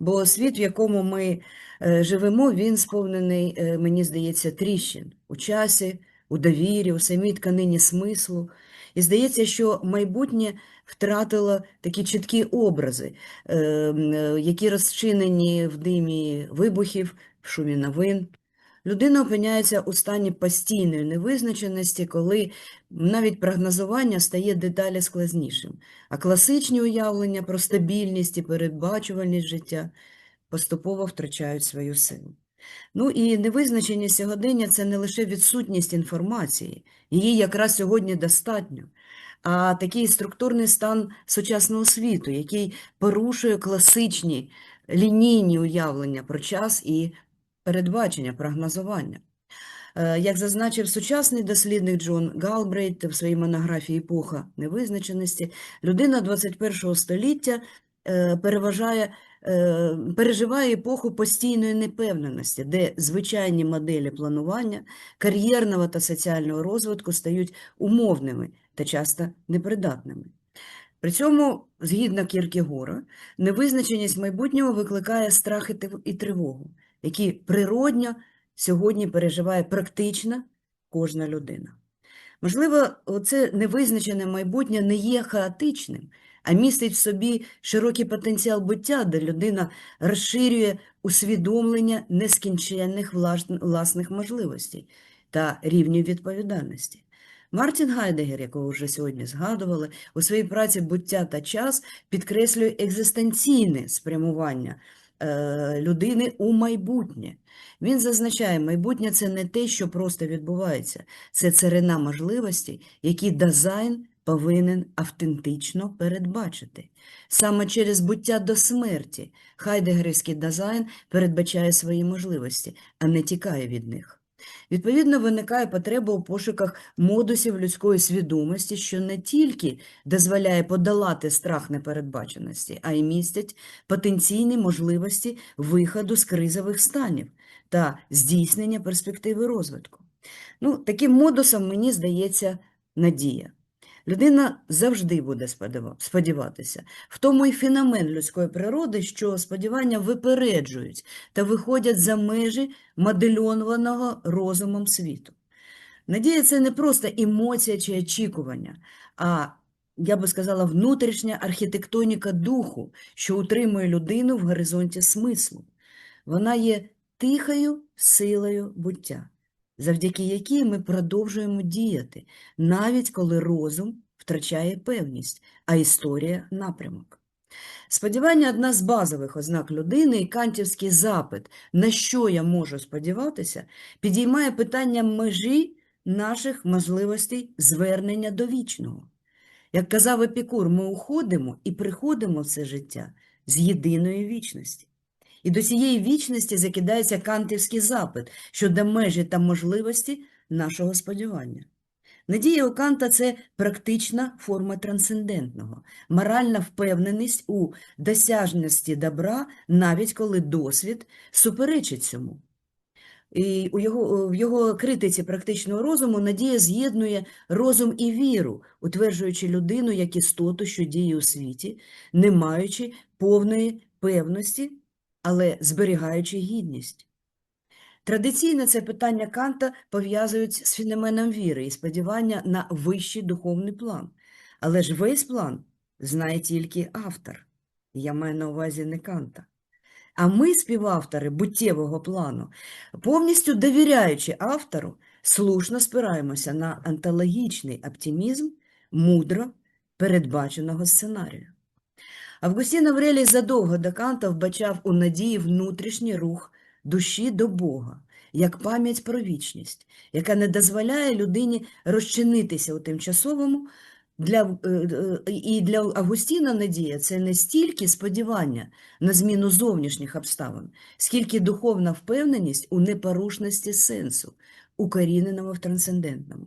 Бо світ, в якому ми е, живемо, він сповнений, е, мені здається, тріщин у часі, у довірі, у самій тканині смислу. І здається, що майбутнє втратило такі чіткі образи, е, м, е, які розчинені в димі вибухів, в шумі новин. Людина опиняється у стані постійної невизначеності, коли навіть прогнозування стає дедалі складнішим, а класичні уявлення про стабільність і передбачувальність життя поступово втрачають свою силу. Ну і невизначеність сьогодення це не лише відсутність інформації, її якраз сьогодні достатньо, а такий структурний стан сучасного світу, який порушує класичні лінійні уявлення про час і передбачення, прогнозування. Е, Як зазначив сучасний дослідник Джон Галбрейт в своїй монографії Епоха невизначеності, людина 21 століття е, переважає, е, переживає епоху постійної непевненості, де звичайні моделі планування, кар'єрного та соціального розвитку стають умовними та часто непридатними. При цьому, згідно Кіркегора, невизначеність майбутнього викликає страх і тривогу, які природньо сьогодні переживає практично кожна людина. Можливо, це невизначене майбутнє не є хаотичним, а містить в собі широкий потенціал буття, де людина розширює усвідомлення нескінченних власних можливостей та рівнів відповідальності. Мартін Гайдегер, якого вже сьогодні згадували, у своїй праці «Буття та час» підкреслює екзистенційне спрямування людини у майбутнє. Він зазначає, майбутнє це не те, що просто відбувається, це царина можливостей, які дизайн повинен автентично передбачити. Саме через буття до смерті хайдегерський дизайн передбачає свої можливості, а не тікає від них. Відповідно, виникає потреба у пошуках модусів людської свідомості, що не тільки дозволяє подолати страх непередбаченості, а й містять потенційні можливості виходу з кризових станів та здійснення перспективи розвитку. Ну, таким модусом, мені здається, надія. Людина завжди буде сподіватися. В тому і феномен людської природи, що сподівання випереджують та виходять за межі модельованого розумом світу. Надія це не просто емоція чи очікування, а я би сказала, внутрішня архітектоніка духу, що утримує людину в горизонті смислу. Вона є тихою силою буття, завдяки якій ми продовжуємо діяти, навіть коли розум втрачає певність, а історія напрямок. Сподівання одна з базових ознак людини, і кантівський запит, на що я можу сподіватися, підіймає питання межі наших можливостей звернення до вічного. Як казав Епікур, ми уходимо і приходимо в це життя з єдиної вічності. І до цієї вічності закидається кантівський запит щодо межі та можливості нашого сподівання. Надія у Канта – це практична форма трансцендентного, моральна впевненість у досяжності добра, навіть коли досвід суперечить цьому. І у його, в його критиці практичного розуму надія з'єднує розум і віру, утверджуючи людину як істоту, що діє у світі, не маючи повної певності, але зберігаючи гідність. Традиційно це питання Канта пов'язують з феноменом віри і сподівання на вищий духовний план. Але ж весь план знає тільки автор. Я маю на увазі не Канта. А ми, співавтори буттєвого плану, повністю довіряючи автору, слушно спираємося на антологічний оптимізм мудро передбаченого сценарію. Августін Аврелій задовго до Канта вбачав у надії внутрішній рух душі до Бога, як пам'ять про вічність, яка не дозволяє людині розчинитися у тимчасовому. Для, е, е, і для Августіна надія це не стільки сподівання на зміну зовнішніх обставин, скільки духовна впевненість у непорушності сенсу, укоріненому в трансцендентному.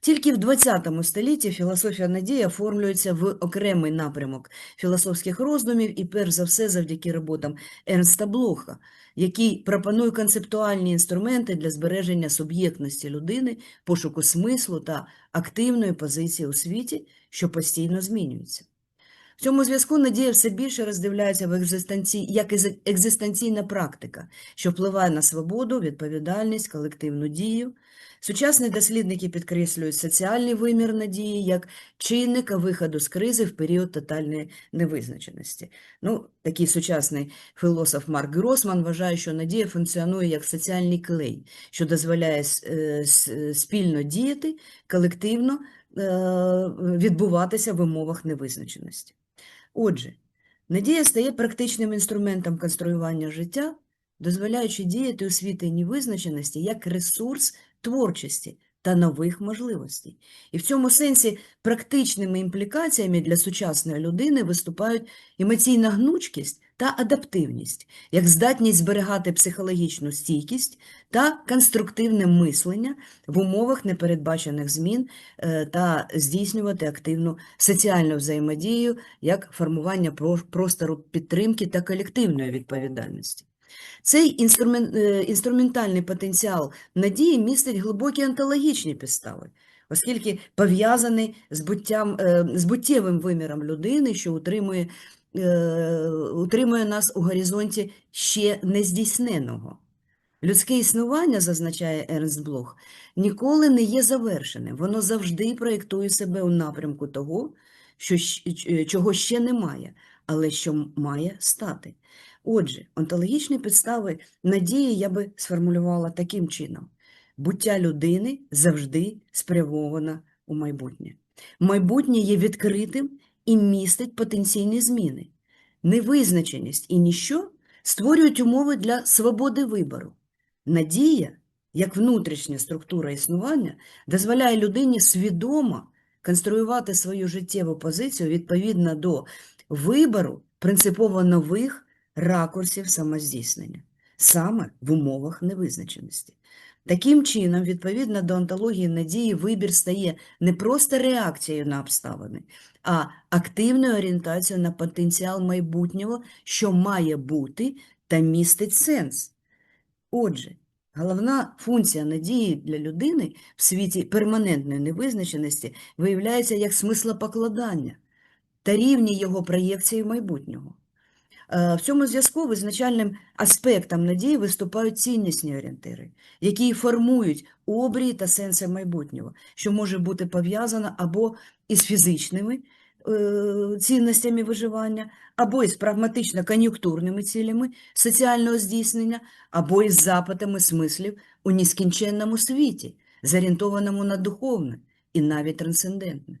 Тільки в ХХ столітті філософія надії оформлюється в окремий напрямок філософських роздумів і перш за все завдяки роботам Ернста Блоха, який пропонує концептуальні інструменти для збереження суб'єктності людини, пошуку смислу та активної позиції у світі, що постійно змінюється. В цьому зв'язку надія все більше роздивляється в екзистенції, як екзистенційна практика, що впливає на свободу, відповідальність, колективну дію. Сучасні дослідники підкреслюють соціальний вимір надії як чинника виходу з кризи в період тотальної невизначеності. Ну, такий сучасний філософ Марк Гросман вважає, що надія функціонує як соціальний клей, що дозволяє е, с- спільно діяти, колективно е, відбуватися в умовах невизначеності. Отже, надія стає практичним інструментом конструювання життя, дозволяючи діяти у світі невизначеності як ресурс творчості та нових можливостей. І в цьому сенсі практичними імплікаціями для сучасної людини виступають емоційна гнучкість та адаптивність, як здатність зберігати психологічну стійкість та конструктивне мислення в умовах непередбачених змін е, та здійснювати активну соціальну взаємодію як формування простору підтримки та колективної відповідальності. Цей е, інструментальний потенціал надії містить глибокі онтологічні підстави, оскільки пов'язаний з, буттям, е, з буттєвим виміром людини, що утримує, утримує нас у горизонті ще нездійсненого. Людське існування, зазначає Ернст Блох, ніколи не є завершеним. Воно завжди проєктує себе у напрямку того, що, е, чого ще немає, але що має стати. Отже, онтологічні підстави надії я би сформулювала таким чином: буття людини завжди спрямовано у майбутнє. Майбутнє є відкритим і містить потенційні зміни. Невизначеність і ніщо створюють умови для свободи вибору. Надія, як внутрішня структура існування, дозволяє людині свідомо конструювати свою життєву позицію відповідно до вибору принципово нових ракурсів самоздійснення, саме в умовах невизначеності. Таким чином, відповідно до онтології надії, вибір стає не просто реакцією на обставини, а активною орієнтацією на потенціал майбутнього, що має бути та містить сенс. Отже, головна функція надії для людини в світі перманентної невизначеності виявляється як смислопокладання та рівні його проєкції майбутнього. Е, В цьому зв'язку визначальним аспектом надії виступають ціннісні орієнтири, які формують обрії та сенси майбутнього, що може бути пов'язано або із фізичними е, цінностями виживання, або із прагматично-кон'юнктурними цілями соціального здійснення, або із запитами смислів у нескінченному світі, зорієнтованому на духовне і навіть трансцендентне.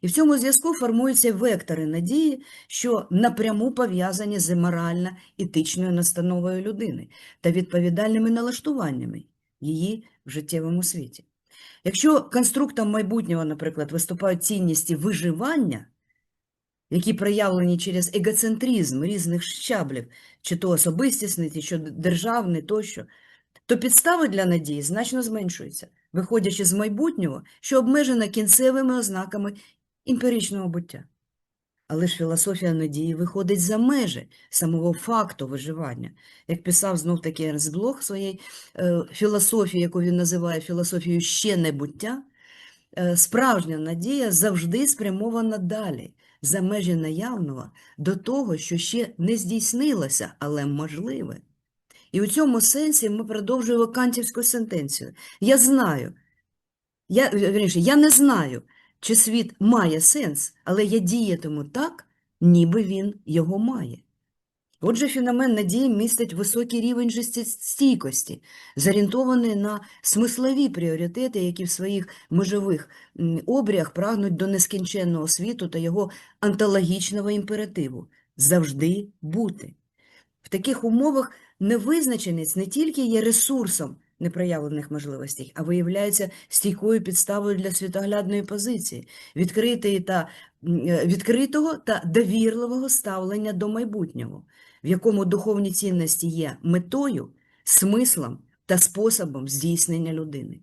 І в цьому зв'язку формуються вектори надії, що напряму пов'язані з морально-етичною настановою людини та відповідальними налаштуваннями її в життєвому світі. Якщо конструктом майбутнього, наприклад, виступають цінності виживання, які проявлені через егоцентризм різних щаблів, чи то особистісний, чи що державний тощо, то підстави для надії значно зменшуються, виходячи з майбутнього, що обмежено кінцевими ознаками емпіричного буття. Але ж філософія надії виходить за межі самого факту виживання. Як писав знов таки Ернст Блох своїй е, філософії, яку він називає філософією ще небуття, е, справжня надія завжди спрямована далі, за межі наявного, до того, що ще не здійснилося, але можливе. І у цьому сенсі ми продовжуємо кантівську сентенцію. Я знаю, я, вірніше, я не знаю, чи світ має сенс, але я діятиму так, ніби він його має. Отже, феномен надії містить високий рівень життєстійкості, зорієнтований на смислові пріоритети, які в своїх межових обріях прагнуть до нескінченного світу та його антологічного імперативу – завжди бути. В таких умовах невизначеність не тільки є ресурсом непроявлених можливостей, а виявляється стійкою підставою для світоглядної позиції, відкритої та, е, відкритого та довірливого ставлення до майбутнього, в якому духовні цінності є метою, смислом та способом здійснення людини.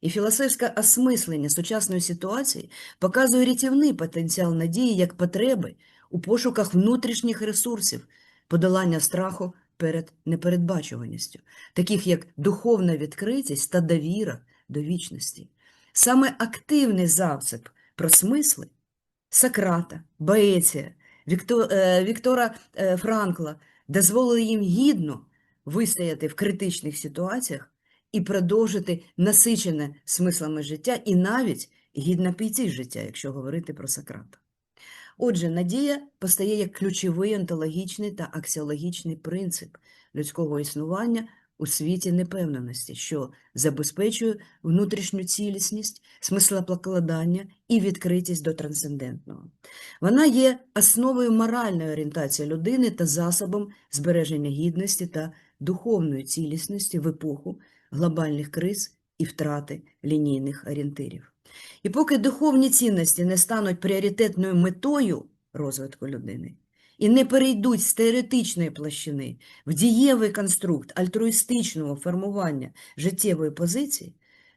І філософське осмислення сучасної ситуації показує рятівний потенціал надії як потреби у пошуках внутрішніх ресурсів, подолання страху перед непередбачуваністю, таких як духовна відкритість та довіра до вічності. Саме активний завцеп про смисли Сократа, Вікто, е, Віктора е, Франкла дозволили їм гідно вистояти в критичних ситуаціях і продовжити насичене смислами життя і навіть гідно піти життя, якщо говорити про Сократа. Отже, надія постає як ключовий онтологічний та аксіологічний принцип людського існування у світі непевненості, що забезпечує внутрішню цілісність, смислопокладання і відкритість до трансцендентного. Вона є основою моральної орієнтації людини та засобом збереження гідності та духовної цілісності в епоху глобальних криз і втрати лінійних орієнтирів. І поки духовні цінності не стануть пріоритетною метою розвитку людини і не перейдуть з теоретичної площини в дієвий конструкт альтруїстичного формування життєвої позиції,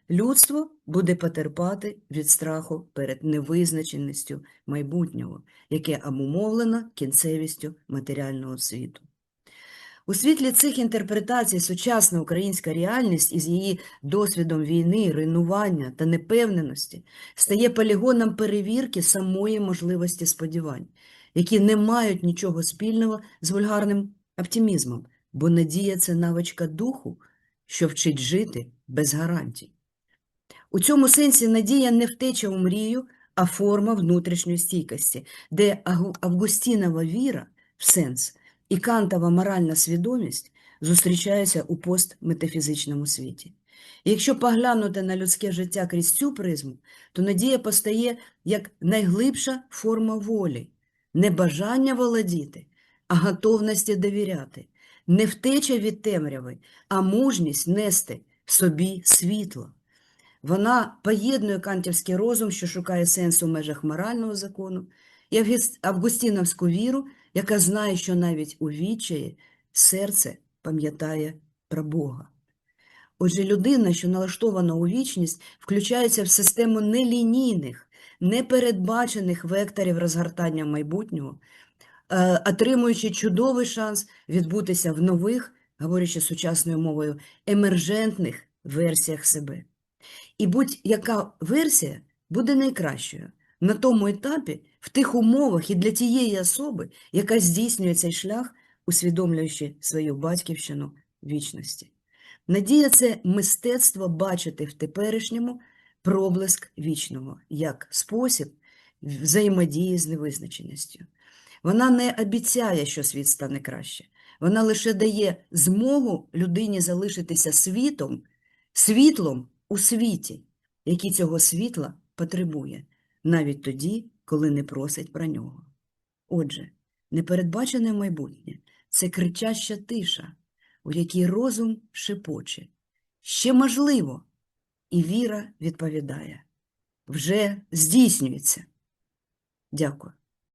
людство буде потерпати від страху перед невизначеністю майбутнього, яке обумовлено кінцевістю матеріального світу. У світлі цих інтерпретацій сучасна українська реальність із її досвідом війни, руйнування та непевненості стає полігоном перевірки самої можливості сподівань, які не мають нічого спільного з вульгарним оптимізмом, бо надія це навичка духу, що вчить жити без гарантій. У цьому сенсі надія не втеча у мрію, а форма внутрішньої стійкості, де Августінова віра в сенс і кантова моральна свідомість зустрічаються у постметафізичному світі. Якщо поглянути на людське життя крізь цю призму, то надія постає як найглибша форма волі, не бажання володіти, а готовності довіряти, не втеча від темряви, а мужність нести в собі світло. Вона поєднує кантівський розум, що шукає сенсу в межах морального закону, і августіновську віру, яка знає, що навіть у відчаї серце пам'ятає про Бога. Отже, людина, що налаштована у вічність, включається в систему нелінійних, непередбачених векторів розгортання майбутнього, е, отримуючи чудовий шанс відбутися в нових, говорячи сучасною мовою, емержентних версіях себе. І будь-яка версія буде найкращою на тому етапі, в тих умовах і для тієї особи, яка здійснює цей шлях, усвідомлюючи свою батьківщину вічності. Надія це мистецтво бачити в теперішньому проблиск вічного як спосіб взаємодії з невизначеністю. Вона не обіцяє, що світ стане краще. Вона лише дає змогу людині залишитися світом, світлом у світі, який цього світла потребує, навіть тоді, коли не просить про нього. Отже, непередбачене майбутнє це кричаща тиша, у якій розум шепоче. Ще можливо, і віра відповідає. Вже здійснюється. Дякую.